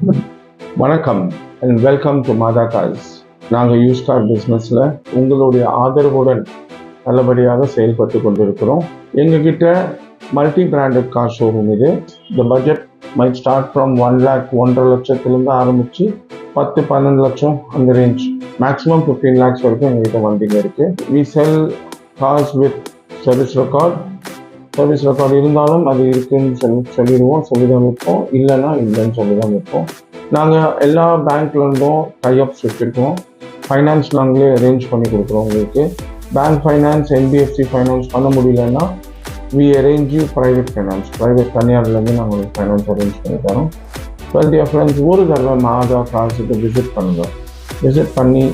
வணக்கம் and welcome to Matha cars நாங்கள் use car பிஸ்னஸில் உங்களுடைய ஆதரவுடன் நல்லபடியாக செயல்பட்டு கொண்டிருக்கிறோம். எங்ககிட்ட மல்டி பிராண்டட் கார் ஷோரூம் இது. இந்த budget might start from one lakh ஒன்றரை லட்சத்துலேருந்து ஆரம்பித்து பத்து பன்னெண்டு லட்சம் அந்த ரேஞ்ச் மேக்ஸிமம் ஃபிஃப்டீன் லேக்ஸ் வரைக்கும் எங்ககிட்ட வண்டிங்க இருக்குது we sell cars with service record service record இருந்தாலும் அது இருக்குன்னு சொல்லி சொல்லிடுவோம் சொல்லி தான் விற்போம் இல்லைன்னா இல்லைன்னு சொல்லி தான் விற்போம் நாங்கள் எல்லா பேங்க்லேருந்தும் டைஅப்ஸ் வச்சுருக்கோம் ஃபைனான்ஸ் நாங்களே அரேஞ்ச் பண்ணி கொடுக்குறோம் உங்களுக்கு. பேங்க் ஃபைனான்ஸ் என்பிஎஃப்சி ஃபைனான்ஸ் பண்ண முடியலன்னா we arrange you private finance private தனியார்லேருந்து நாங்கள் உங்களுக்கு ஃபைனான்ஸ் அரேஞ்ச் பண்ணி தரோம். டுவெல்த் இயர் ஃப்ரெண்ட்ஸ் ஒரு தடவை மாதா காசுக்கு விசிட் பண்ணுங்கள் விசிட் பண்ணி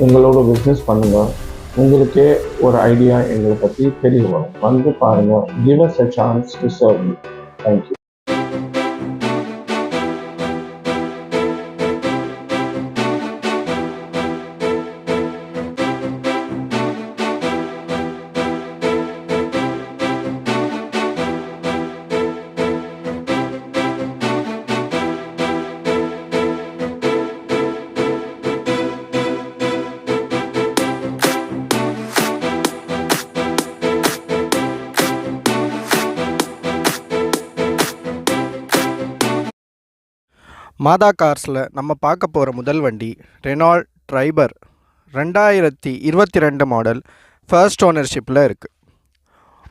எங்களோட பிஸ்னஸ் பண்ணுங்கள் உங்களுக்கே ஒரு ஐடியா எங்களை பற்றி தெரிய வரும். வந்து பாருங்கள் give us a chance to serve you thank you Matha கார்ஸில் நம்ம பார்க்க போகிற முதல் வண்டி ரெனால்ட் ட்ரைபர் ரெண்டாயிரத்தி இருபத்தி ரெண்டு மாடல் ஃபர்ஸ்ட் ஓனர்ஷிப்பில் இருக்குது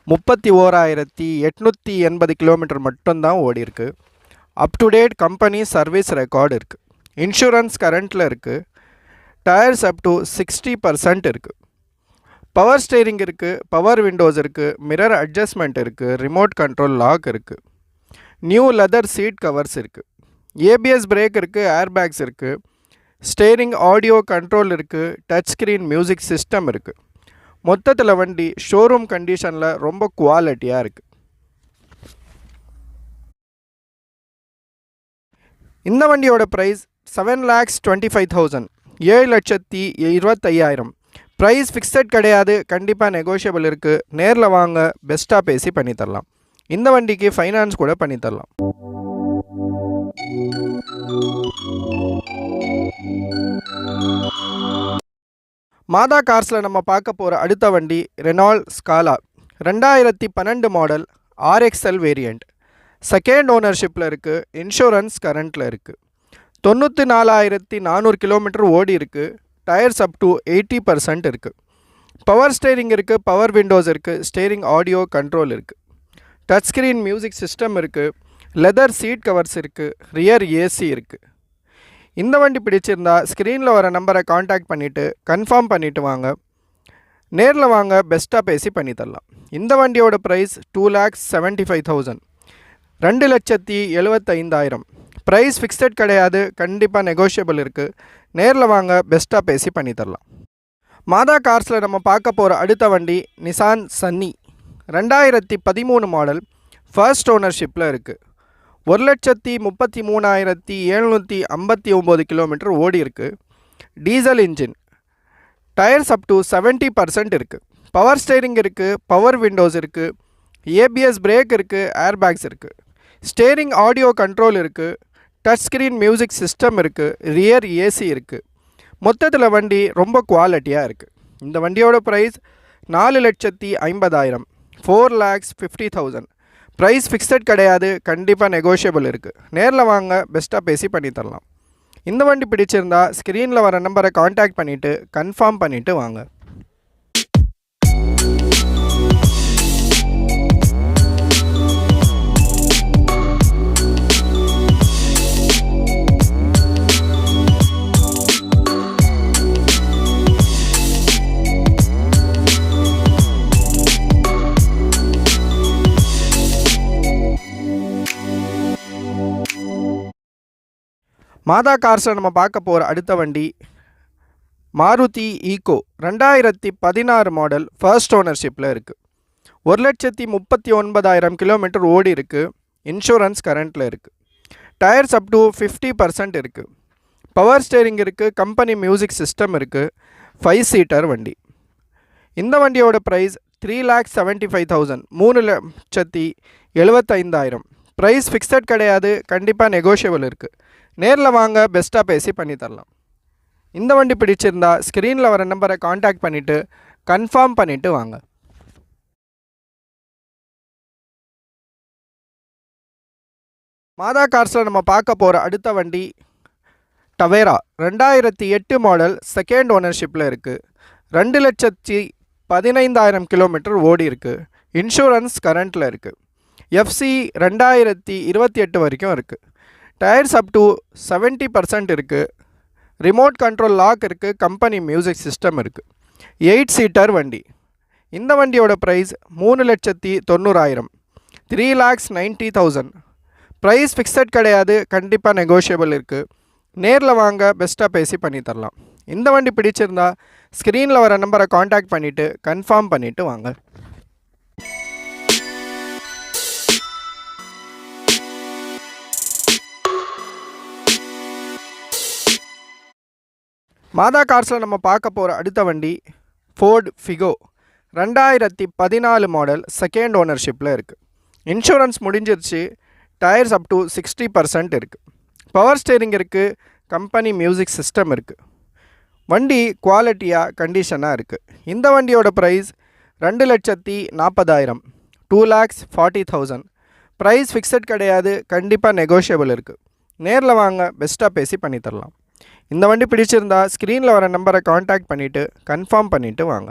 முப்பத்தி ஓராயிரத்தி எட்நூற்றி எண்பது கிலோமீட்டர் மட்டும்தான் ஓடிருக்கு up to date company service record இருக்குது இன்சூரன்ஸ் கரண்ட்டில் இருக்குது tyres up to sixty percent இருக்குது பவர் ஸ்டேரிங் இருக்குது பவர் விண்டோஸ் இருக்குது மிரர் அட்ஜஸ்ட்மெண்ட் இருக்குது ரிமோட் கண்ட்ரோல் லாக் இருக்குது நியூ லெதர் சீட் கவர்ஸ் இருக்குது ஏபிஎஸ் பிரேக் இருக்குது ஏர் பேக்ஸ் இருக்குது ஸ்டேரிங் ஆடியோ கண்ட்ரோல் இருக்குது டச் ஸ்க்ரீன் மியூசிக் சிஸ்டம் இருக்குது மொத்தத்தில் வண்டி ஷோரூம் கண்டிஷனில் ரொம்ப குவாலிட்டியாக இருக்குது இந்த வண்டியோட price seven lakhs twenty five thousand ஏழு லட்சத்தி இருபத்தையாயிரம். ப்ரைஸ் ஃபிக்ஸட் கிடையாது கண்டிப்பாக நெகோஷியபிள் இருக்குது நேரில் வாங்க பெஸ்ட்டாக பேசி பண்ணித்தரலாம். இந்த வண்டிக்கு ஃபைனான்ஸ் கூட பண்ணித்தரலாம். மாதா கார்ஸில் நம்ம பார்க்க போகிற அடுத்த வண்டி ரெனால்ட் ஸ்காலா ரெண்டாயிரத்தி பன்னெண்டு மாடல் ஆர்எக்ஸ்எல் வேரியண்ட் செகண்ட் ஓனர்ஷிப்பில் இருக்குது இன்சூரன்ஸ் கரண்ட்டில் இருக்குது தொண்ணூற்றி நாலாயிரத்தி நானூறு கிலோமீட்டர் ஓடி இருக்குது tyres up to eighty percent இருக்குது பவர் ஸ்டேரிங் இருக்குது பவர் விண்டோஸ் இருக்குது ஸ்டேரிங் ஆடியோ கண்ட்ரோல் இருக்குது டச் ஸ்க்ரீன் மியூசிக் சிஸ்டம் இருக்குது லெதர் சீட் கவர்ஸ் இருக்குது ரியர் ஏசி இருக்குது இந்த வண்டி பிடிச்சிருந்தா ஸ்க்ரீனில் வர நம்பரை காண்டாக்ட் பண்ணிவிட்டு கன்ஃபார்ம் பண்ணிவிட்டு வாங்க. நேரில் வாங்க பெஸ்ட்டாக பேசி பண்ணி தரலாம். இந்த வண்டியோட price two lakhs seventy five thousand ரெண்டு லட்சத்தி எழுபத்தைந்தாயிரம் ப்ரைஸ் ஃபிக்ஸட் கிடையாது கண்டிப்பாக நெகோஷியபிள் இருக்குது நேரில் வாங்க பெஸ்ட்டாக பேசி பண்ணி தரலாம். மாதா கார்ஸில் நம்ம பார்க்க போகிற அடுத்த வண்டி நிசான் சன்னி ரெண்டாயிரத்தி பதிமூணு மாடல் ஃபர்ஸ்ட் ஓனர்ஷிப்பில் இருக்குது ஒரு லட்சத்தி முப்பத்தி மூணாயிரத்தி எழுநூற்றி ஐம்பத்தி ஒம்பது கிலோமீட்டர் ஓடி இருக்குது diesel engine. Tyres up to seventy percent இருக்குது பவர் ஸ்டேரிங் இருக்குது பவர் விண்டோஸ் இருக்குது ஏபிஎஸ் பிரேக் இருக்குது ஏர் பேக்ஸ் இருக்குது ஸ்டேரிங் ஆடியோ கண்ட்ரோல் இருக்குது டச் ஸ்க்ரீன் மியூசிக் சிஸ்டம் இருக்குது ரியர் ஏசி இருக்குது மொத்தத்தில் வண்டி ரொம்ப குவாலிட்டியாக இருக்குது இந்த வண்டியோட ப்ரைஸ் நாலு லட்சத்தி ஐம்பதாயிரம். Four lakhs fifty thousand price fixed கிடையாது கண்டிப்பாக நெகோஷியபிள் இருக்குது நேரில் வாங்க பெஸ்ட்டாக பேசி பண்ணி தரலாம். இந்த வண்டி பிடிச்சிருந்தா ஸ்க்ரீனில் வர நம்பரை காண்டாக்ட் பண்ணிவிட்டு கன்ஃபார்ம் பண்ணிவிட்டு வாங்க. மாதா கார்ஸில் நம்ம பார்க்க போகிற அடுத்த வண்டி மாருதி ஈகோ. ரெண்டாயிரத்தி பதினாறு மாடல் ஃபர்ஸ்ட் ஓனர்ஷிப்பில் இருக்குது ஒரு லட்சத்தி முப்பத்தி ஒன்பதாயிரம் கிலோமீட்டர் ஓடி இருக்குது இன்சூரன்ஸ் கரண்ட்டில் இருக்குது tyres up to fifty percent இருக்குது பவர் ஸ்டேரிங் இருக்குது கம்பெனி மியூசிக் சிஸ்டம் இருக்குது ஃபைவ் சீட்டர் வண்டி. இந்த வண்டியோட price three lakhs seventy five thousand மூணு லட்சத்தி எழுபத்தைந்தாயிரம் ப்ரைஸ் ஃபிக்ஸட் கிடையாது. கண்டிப்பாக நெகோஷியபிள் இருக்குது நேரில் வாங்க பெஸ்ட்டாக பேசி பண்ணித்தரலாம் இந்த வண்டி பிடிச்சிருந்தா ஸ்க்ரீனில் வர நம்பரை காண்டாக்ட் பண்ணிவிட்டு கன்ஃபார்ம் பண்ணிவிட்டு வாங்க. மாதா கார்ஸில் நம்ம பார்க்க போகிற அடுத்த வண்டி டவேரா ரெண்டாயிரத்தி எட்டு மாடல் செகண்ட் ஓனர்ஷிப்பில் இருக்குது ரெண்டு லட்சத்தி பதினைந்தாயிரம் கிலோமீட்டர் ஓடி இருக்குது இன்சூரன்ஸ் கரண்ட்டில் இருக்குது எஃப்சி ரெண்டாயிரத்தி இருபத்தி எட்டு வரைக்கும் இருக்குது tyres up to seventy percent இருக்குது ரிமோட் கண்ட்ரோல் லாக் இருக்குது கம்பெனி மியூசிக் சிஸ்டம் இருக்குது எயிட் சீட்டர் வண்டி. இந்த வண்டியோட ப்ரைஸ் மூணு லட்சத்தி தொண்ணூறாயிரம். Three lakhs ninety thousand price fixed கிடையாது. கண்டிப்பாக நெகோஷியபிள் இருக்குது நேரில் வாங்க பெஸ்ட்டாக பேசி பண்ணி தரலாம். இந்த வண்டி பிடிச்சிருந்தா ஸ்க்ரீனில் வர நம்பரை காண்டாக்ட் பண்ணிவிட்டு கன்ஃபார்ம் பண்ணிவிட்டு வாங்க. மாதா கார்ஸில் நம்ம பார்க்க போகிற அடுத்த வண்டி ஃபோர்டு ஃபிகோ ரெண்டாயிரத்தி பதினாலு மாடல் செகண்ட் ஓனர்ஷிப்பில் இருக்குது இன்சூரன்ஸ் முடிஞ்சிருச்சு. Tyres up to sixty percent இருக்குது பவர் ஸ்டேரிங் இருக்குது கம்பெனி மியூசிக் சிஸ்டம் இருக்குது வண்டி குவாலிட்டியாக கண்டிஷனாக இருக்குது இந்த வண்டியோட ப்ரைஸ் ரெண்டு லட்சத்தி நாற்பதாயிரம். Two lakhs forty thousand price fixed கிடையாது. கண்டிப்பாக நெகோஷியபிள் இருக்குது நேரில் வாங்க பெஸ்ட்டாக பேசி பண்ணித்தரலாம். இந்த வண்டி பிடிச்சிருந்தா ஸ்க்ரீனில் வர நம்பரை காண்டாக்ட் பண்ணிவிட்டு கன்ஃபார்ம் பண்ணிவிட்டு வாங்க.